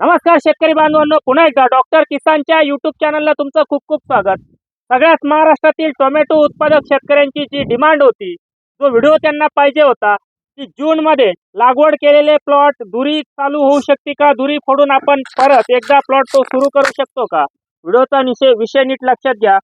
नमस्कार शेतकरी बांधवांनो पुन्हा एकदा डॉक्टर किसानच्या युट्यूब चॅनलला तुमचं खूप खूप स्वागत. सगळ्यात महाराष्ट्रातील टोमॅटो उत्पादक शेतकऱ्यांची जी डिमांड होती जो व्हिडिओ त्यांना पाहिजे होता की जूनमध्ये लागवड केलेले प्लॉट दुरी चालू होऊ शकते का? दुरी फोडून आपण परत एकदा प्लॉट तो सुरू करू शकतो का? व्हिडिओचा विषय विषय नीट लक्षात घ्या.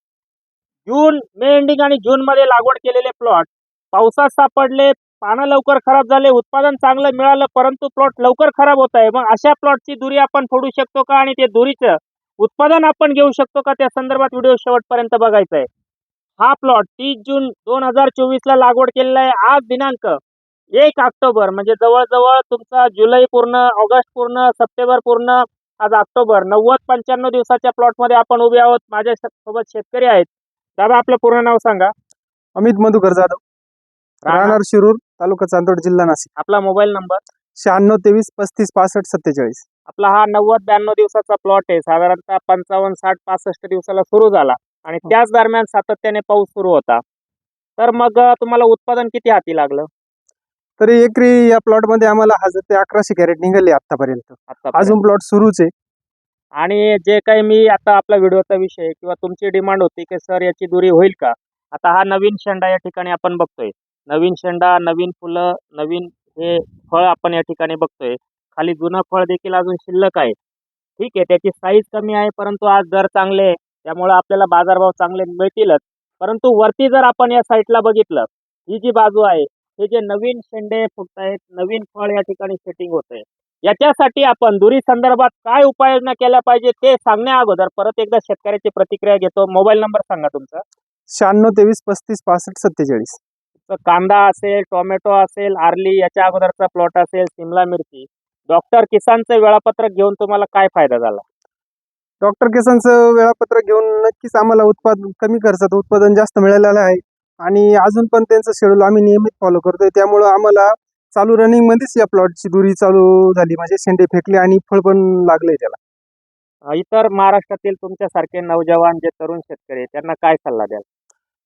जून मे एंडिंग आणि जूनमध्ये लागवड केलेले प्लॉट पावसात सापडले पानं लवकर खराब झाले उत्पादन चांगलं मिळालं परंतु प्लॉट लवकर खराब होत आहे. मग अशा प्लॉटची दुरी आपण फोडू शकतो का आणि ते दुरीचं उत्पादन आपण घेऊ शकतो का? त्या संदर्भात व्हिडिओ शेवटपर्यंत बघायचा आहे हा प्लॉट तीस जून दोन हजार चोवीसला लागवड केलेला आहे. आज दिनांक एक ऑक्टोबर म्हणजे जवळजवळ तुमचा जुलै पूर्ण ऑगस्ट पूर्ण सप्टेंबर पूर्ण आज ऑक्टोबर. नव्वद पंच्याण्णव दिवसाच्या प्लॉटमध्ये आपण उभे आहोत. माझ्या सोबत शेतकरी आहेत. दादा आपलं पूर्ण नाव सांगा. अमित मधुकर जाधव. राहणार शिरूर. तालुका चांदोड जिल्हा नाशिक. आपला मोबाईल नंबर? शहाण्णव तेवीस पस्तीस पासष्ट सत्तेचाळीस. आपला हा नव्वद ब्याण्णव दिवसाचा प्लॉट आहे. साधारणतः पंचावन्न साठ पासष्ट दिवसाला सुरू झाला. आणि त्याच दरम्यान सातत्याने पाऊस सुरू होता. तर मग तुम्हाला उत्पादन किती हाती लागलं? तरी एकरी या प्लॉटमध्ये आम्हाला हजार ते अकराशे कॅरेट निघाले आतापर्यंत आता अजून प्लॉट सुरूच आहे. आणि जे काही मी आता आपला व्हिडिओचा विषय किंवा तुमची डिमांड होती की सर याची दुरी होईल का? आता हा नवीन शेंडा या ठिकाणी आपण बघतोय. नवीन शेंडा नवीन फुलं नवीन हे फळ आपण या ठिकाणी बघतोय. खाली जुनं फळ देखील अजून शिल्लक आहे. ठीक आहे त्याची साईज कमी आहे परंतु आज दर चांगले आहे. त्यामुळे आपल्याला बाजारभाव चांगले मिळतीलच. परंतु वरती जर आपण या साईडला बघितलं ही जी बाजू आहे हे जे नवीन शेंडे फुटत आहेत नवीन फळ या ठिकाणी सेटिंग होत आहे याच्यासाठी आपण दुरी संदर्भात काय उपाययोजना केल्या पाहिजे ते सांगण्या अगोदर परत एकदा शेतकऱ्याची प्रतिक्रिया घेतो. मोबाईल नंबर सांगा तुमचा. शहाण्णव तेवीस पस्तीस पासष्ट सत्तेचाळीस. कांदा असेल टोमॅटो असेल आर्ली याच्या अगोदरचा प्लॉट असेल सिमला मिरची. डॉक्टर किसानचं वेळापत्रक घेऊन तुम्हाला काय फायदा झाला? डॉक्टर केसांचं वेळापत्रक घेऊन नक्कीच आम्हाला उत्पादन कमी खर्चात उत्पादन जास्त मिळालेलं आहे. आणि अजून पण त्यांचं शेड्यूल आम्ही नियमित फॉलो करतोय. त्यामुळं आम्हाला चालू रनिंग मध्येच या प्लॉटची दुरी चालू झाली. म्हणजे शेंडे फेकले आणि फळ पण लागले त्याला. इतर महाराष्ट्रातील तुमच्यासारखे नौजवान जे तरुण शेतकरी आहेत, त्यांना काय सल्ला द्याल?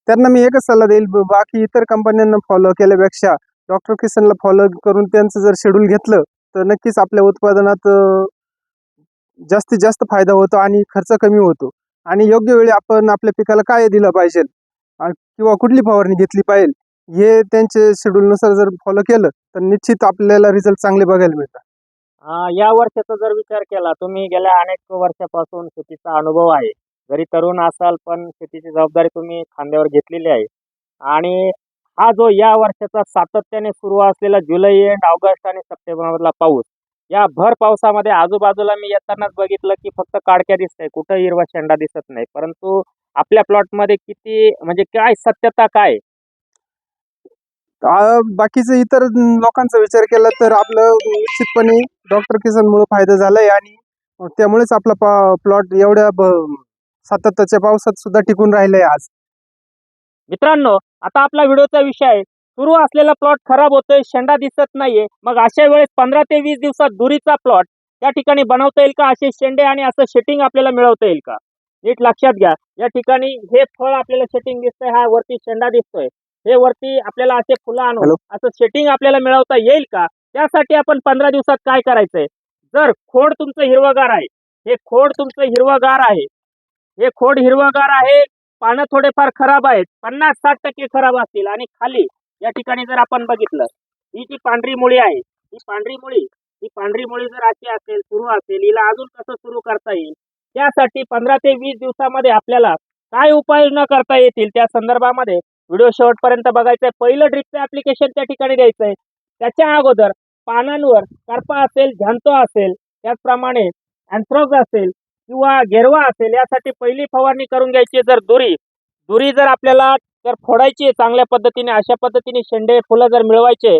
त्यांना मी एकच सल्ला देईल बाकी इतर कंपन्यांना फॉलो केल्यापेक्षा डॉक्टर किसनला फॉलो करून त्यांचं जर शेड्यूल घेतलं तर नक्कीच आपल्या उत्पादनात जास्तीत जास्त फायदा होतो आणि खर्च कमी होतो. आणि योग्य वेळी आपण आपल्या पिकाला काय दिलं पाहिजे किंवा कुठली फवारणी घेतली पाहिजे हे त्यांचे शेड्यूलनुसार जर फॉलो केलं तर निश्चित आपल्याला रिझल्ट चांगले बघायला मिळतात. या वर्षाचा जर विचार केला तुम्ही गेल्या अनेक वर्षापासून शेतीचा अनुभव आहे. जरी तरुण असाल पण शेतीची जबाबदारी तुम्ही खांद्यावर घेतलेली आहे. आणि हा जो या वर्षाचा सातत्याने सुरू असलेला जुलै एंड ऑगस्ट आणि सप्टेंबर मधला पाऊस या भर पावसामध्ये आजूबाजूला मी येतानाच बघितलं की फक्त काडक्या दिसत आहे कुठं हिरवा शेंडा दिसत नाही. परंतु आपल्या प्लॉटमध्ये किती म्हणजे काय सत्यता काय? बाकीचं इतर लोकांचा विचार केला तर आपलं निश्चितपणे डॉक्टर किसनमुळे फायदा झालाय आणि त्यामुळेच आपला प्लॉट एवढ्या सातत्याच्या पावसात सुद्धा टिकून राहिलाय आज. मित्रांनो आता आपला व्हिडिओचा विषय आहे. सुरू असलेला प्लॉट खराब होतोय शेंडा दिसत नाहीये. मग अशा वेळेस पंधरा ते वीस दिवसात दुरीचा प्लॉट त्या ठिकाणी बनवता येईल का? असे शेंडे आणि असं शेटिंग आपल्याला मिळवता येईल का? नीट लक्षात घ्या. या ठिकाणी हे फळ आपल्याला शेटिंग दिसतंय हा वरती शेंडा दिसतोय. हे वरती आपल्याला असे फुलं आणून? असं शेटिंग आपल्याला मिळवता येईल का? त्यासाठी आपण पंधरा दिवसात काय करायचंय? जर खोड तुमचं हिरवगार आहे हे खोड तुमचं हिरवगार आहे हे खोड हिरवगार आहे पानं थोडेफार खराब आहेत पन्नास साठ टक्के खराब असतील. आणि खाली या ठिकाणी जर आपण बघितलं ही जी पांढरी मुळी आहे ही पांढरी मुळी ही पांढरी मुळी जर अशी असेल सुरू असेल हिला अजून कसं सुरू करता येईल? त्यासाठी पंधरा ते वीस दिवसामध्ये आपल्याला काय उपाययोजना करता येतील त्या संदर्भामध्ये व्हिडिओ शेवटपर्यंत बघायचं आहे. पहिलं ड्रिपचं ऍप्लिकेशन त्या ठिकाणी द्यायचं आहे. त्याच्या अगोदर पानांवर करपा असेल झंतो असेल त्याचप्रमाणे अँथ्रॉक्स असेल किंवा गेरवा असेल यासाठी पहिली फवारणी करून घ्यायची जर दुरी. दुरी जर आपल्याला जर फोडायची चांगल्या पद्धतीने अशा पद्धतीने शेंडे फुलं जर मिळवायचे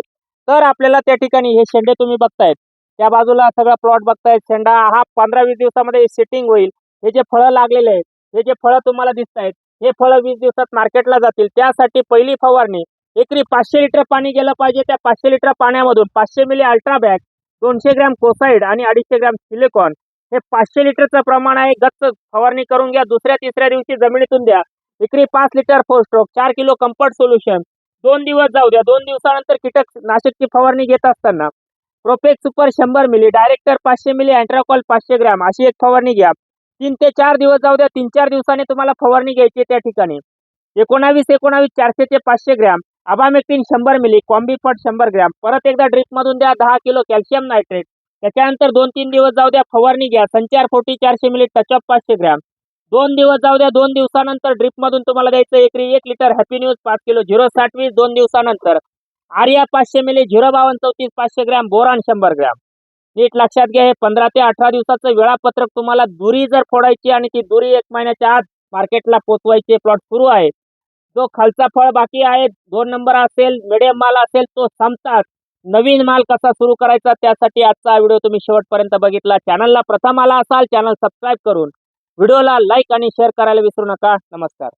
तर आपल्याला त्या ठिकाणी हे शेंडे तुम्ही बघतायत. त्या बाजूला सगळा प्लॉट बघतायत. शेंडा हा पंधरा वीस दिवसामध्ये सेटिंग होईल. हे जे फळं लागलेले आहेत हे जे फळं तुम्हाला दिसत आहेत हे फळं वीस दिवसात मार्केटला जातील. त्यासाठी पहिली फवारणी एकरी पाचशे लिटर पाणी गेलं पाहिजे. त्या पाचशे लिटर पाण्यामधून पाचशे मिली अल्ट्रा बॅग दोनशे ग्रॅम कोसाईड आणि अडीचशे ग्रॅम सिलिकॉन हे पाचशे लिटरचं प्रमाण आहे. गच्च फवारणी करून घ्या. दुसऱ्या तिसऱ्या दिवशी जमिनीतून द्या. विक्री पाच लिटर फोर स्ट्रोक चार किलो कम्फर्ट सोल्युशन दोन दिवस जाऊ द्या. दोन दिवसानंतर कीटक नाशकची फवारणी घेत असताना. प्रोफेक्स सुपर शंभर मिली डायरेक्टर पाचशे मिली अँट्राकॉल पाचशे ग्रॅम अशी एक फवारणी घ्या. तीन ते चार दिवस जाऊ द्या. तीन चार दिवसांनी तुम्हाला फवारणी घ्यायची त्या ठिकाणी. एकोणावीस एकोणावीस चारशे ते पाचशे ग्रॅम. अबामेक्टिन शंभर मिली कॉम्बीफट शंभर ग्रॅम. परत एकदा ड्रिपमधून द्या. दहा किलो कॅल्शियम नायट्रेट त्याच्यानंतर दोन तीन दिवस जाऊ द्या फवारणी घ्या. संचार फोर्टी चारशे मिली टचअप पाचशे ग्रॅम. दोन दिवस जाऊ द्या दोन दिवसानंतर ड्रिपमधून तुम्हाला द्यायचं एकरी एक लिटर हॅपी न्यूज पाच किलो झिरो साठवीस दोन दिवसानंतर. आर्या पाचशे मिली झिरो बावन्न चौतीस पाचशे ग्रॅम बोरान शंभर ग्रॅम. नीट लक्षात घ्या हे पंधरा ते अठरा दिवसाचं वेळापत्रक तुम्हाला दुरी जर फोडायची आणि ती दुरी एक महिन्याच्या आत मार्केटला पोचवायची प्लॉट सुरू आहे. जो खालचा फळ बाकी आहे दोन नंबर असेल मिडियम माल असेल तो संपतात. नवीन माल कसा सुरू करायचा त्यासाठी आजचा व्हिडिओ तुम्ही शेवटपर्यंत बघितला. चॅनलला प्रथम आला असाल चॅनल सबस्क्राईब करून व्हिडिओला लाईक आणि शेअर करायला विसरू नका. नमस्कार.